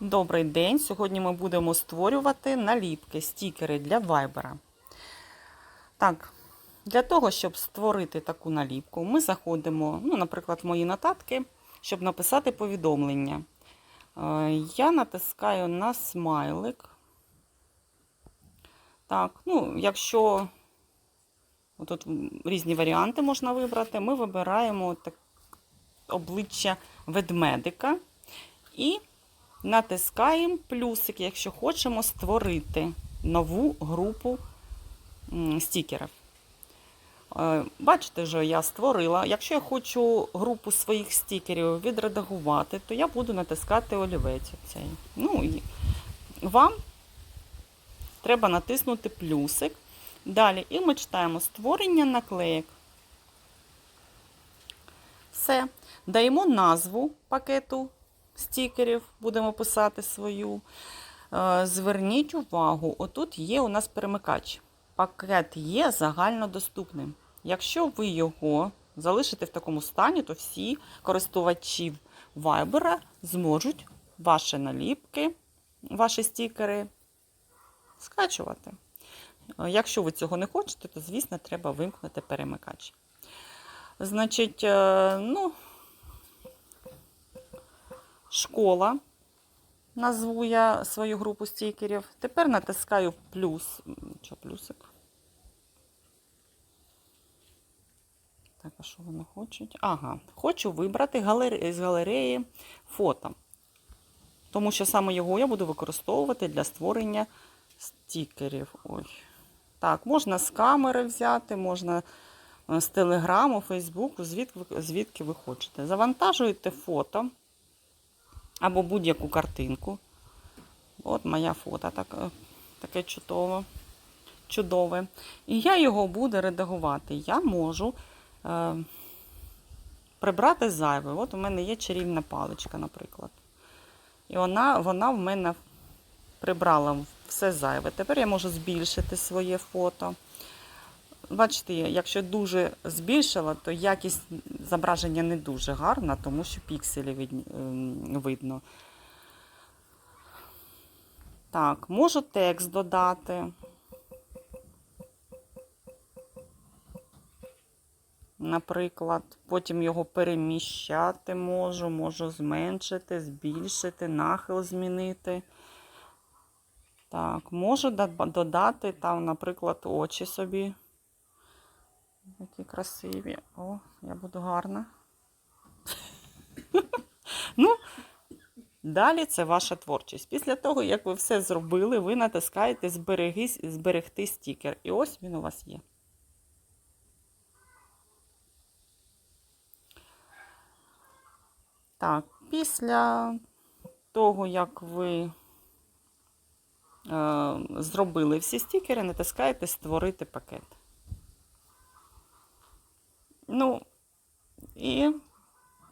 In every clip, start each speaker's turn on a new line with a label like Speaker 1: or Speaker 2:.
Speaker 1: Добрий день! Сьогодні ми будемо створювати наліпки, стікери для вайбера. Так, для того, щоб створити таку наліпку, ми заходимо, ну, наприклад, в мої нотатки, щоб написати повідомлення. Е, Я натискаю на смайлик. Так, ну, якщо тут різні варіанти можна вибрати, ми вибираємо так, обличчя ведмедика і натискаємо плюсик, якщо хочемо створити нову групу стікерів. Е, Бачите, що я створила. Якщо я хочу групу своїх стікерів відредагувати, то я буду натискати олівець. Оцей. Ну, і вам треба натиснути плюсик. Далі, і ми читаємо створення наклеїк. Все. Даємо назву пакету стікерів, будемо писати свою. Е, Зверніть увагу, отут є у нас перемикач. Пакет є загальнодоступним. Якщо ви його залишите в такому стані, то всі користувачі Viber зможуть ваші наліпки, ваші стікери скачувати. Е, Якщо ви цього не хочете, то, звісно, треба вимкнути перемикач. Значить, е, ну, школа. Назву я свою групу стікерів. Тепер натискаю плюс. Що плюсик? Так, а що вони хочуть? Ага, хочу вибрати галер... з галереї фото. Тому що саме його я буду використовувати для створення стікерів. Ой. Так, можна з камери взяти, можна е, з телеграму, фейсбуку, звідки ви хочете. Завантажуєте фото або будь-яку картинку. От моя фото таке, таке чудове, чудове. І я його буду редагувати. Я можу е, прибрати зайве. От у мене є чарівна паличка, наприклад. І вона, вона в мене прибрала все зайве. Тепер я можу збільшити своє фото. Бачите, якщо дуже збільшила, то якість зображення не дуже гарна, тому що пікселі ем, видно. Так, можу текст додати. Наприклад, потім його переміщати можу, можу зменшити, збільшити, нахил змінити. Так, можу додати там, наприклад, очі собі. Які красиві. О, я буду гарна. ну, далі це ваша творчість. Після того, як ви все зробили, ви натискаєте збереги, зберегти стікер. І ось він у вас є. Так, після того, як ви е, зробили всі стікери, натискаєте Створити пакет. Ну, і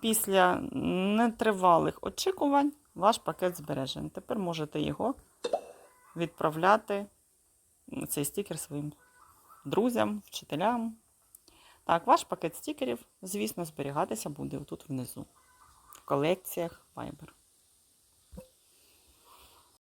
Speaker 1: після нетривалих очікувань ваш пакет збережений. Тепер можете його відправляти, цей стікер своїм друзям, вчителям. Так, ваш пакет стікерів, звісно, зберігатися буде тут внизу, в колекціях Viber.